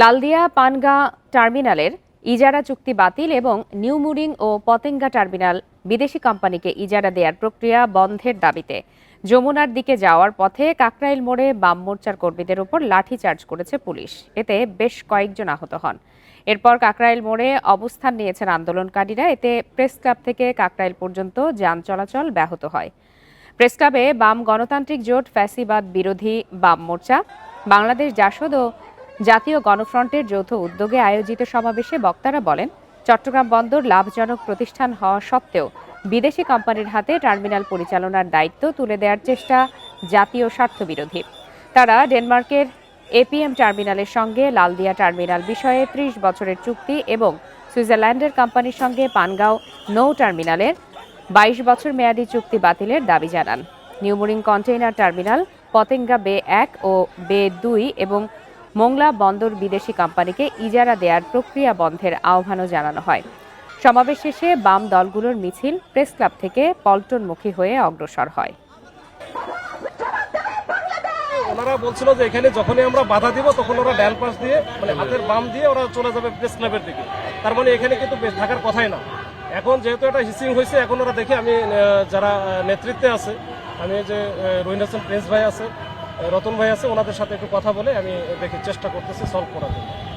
লালদিয়া পানগা টার্মিনালের ইজারা চুক্তি বাতিল এবং নিউমুরিং ও পতেঙ্গা টার্মিনাল বিদেশি কোম্পানিকে ইজারা দেওয়ার প্রক্রিয়া বন্ধের দাবিতে। যমুনার দিকে যাওয়ার পথে কাকরাইল মোড়ে বাম মোর্চার কর্মীদের উপর লাঠিচার্জ করেছে পুলিশ। এতে বেশ কয়েকজন আহত হন। এরপর কাকরাইল মোড়ে অবস্থান নিয়েছেন আন্দোলনকারীরা। এতে প্রেস ক্লাব থেকে কাকরাইল পর্যন্ত যান চলাচল ব্যাহত হয়। প্রেস ক্লাবে বাম গণতান্ত্রিক জোট ফ্যাসিবাদ বিরোধী বাম মোর্চা, বাংলাদেশ জাসদ ও জাতীয় গণফ্রন্টের যৌথ উদ্যোগে আয়োজিত সমাবেশে বক্তারা বলেন, চট্টগ্রাম বন্দর লাভজনক প্রতিষ্ঠান হওয়া সত্ত্বেও বিদেশি কোম্পানির হাতে টার্মিনাল পরিচালনার দায়িত্ব তুলে দেওয়ার চেষ্টা জাতীয় স্বার্থবিরোধী। তারা ডেনমার্কের এপিএম টার্মিনালের সঙ্গে লালদিয়া টার্মিনাল বিষয়ে ত্রিশ বছরের চুক্তি এবং সুইজারল্যান্ডের কোম্পানির সঙ্গে পানগাঁও নৌ টার্মিনালের বাইশ বছর মেয়াদী চুক্তি বাতিলের দাবি জানান। নিউমোরিং কন্টেইনার টার্মিনাল পতেঙ্গা বে এক ও বে দুই এবং মোংলা বন্দর বিদেশি কোম্পানিকে ইজারা দেওয়ার প্রক্রিয়া বন্ধের আহ্বানও জানানো হয়। সমাবেশ শেষে বাম দলগুলোর মিছিল প্রেস ক্লাব থেকে পল্টনমুখী হয়ে অগ্রসর হয়। ওনারা বলছিল যে এখানে যখনই আমরা বাধা দিব, তখন ওরা ডায়াল পাস দিয়ে মানে হাতের বাম দিয়ে ওরা চলে যাবে প্রেস ক্লাবের দিকে। তার মানে এখানে কিন্তু বেশ থাকার কথাই না। এখন যেহেতু এটা হিসিং হয়েছে, এখন ওরা দেখে আমি যারা নেতৃত্বে আছে, আমি যে রহিন হাসান প্রিন্স ভাই আছে রতন ভাই আছে, ওনাদের সাথে একটু কথা বলে আমি দেখি চেষ্টা করতেছি সলভ করার জন্য।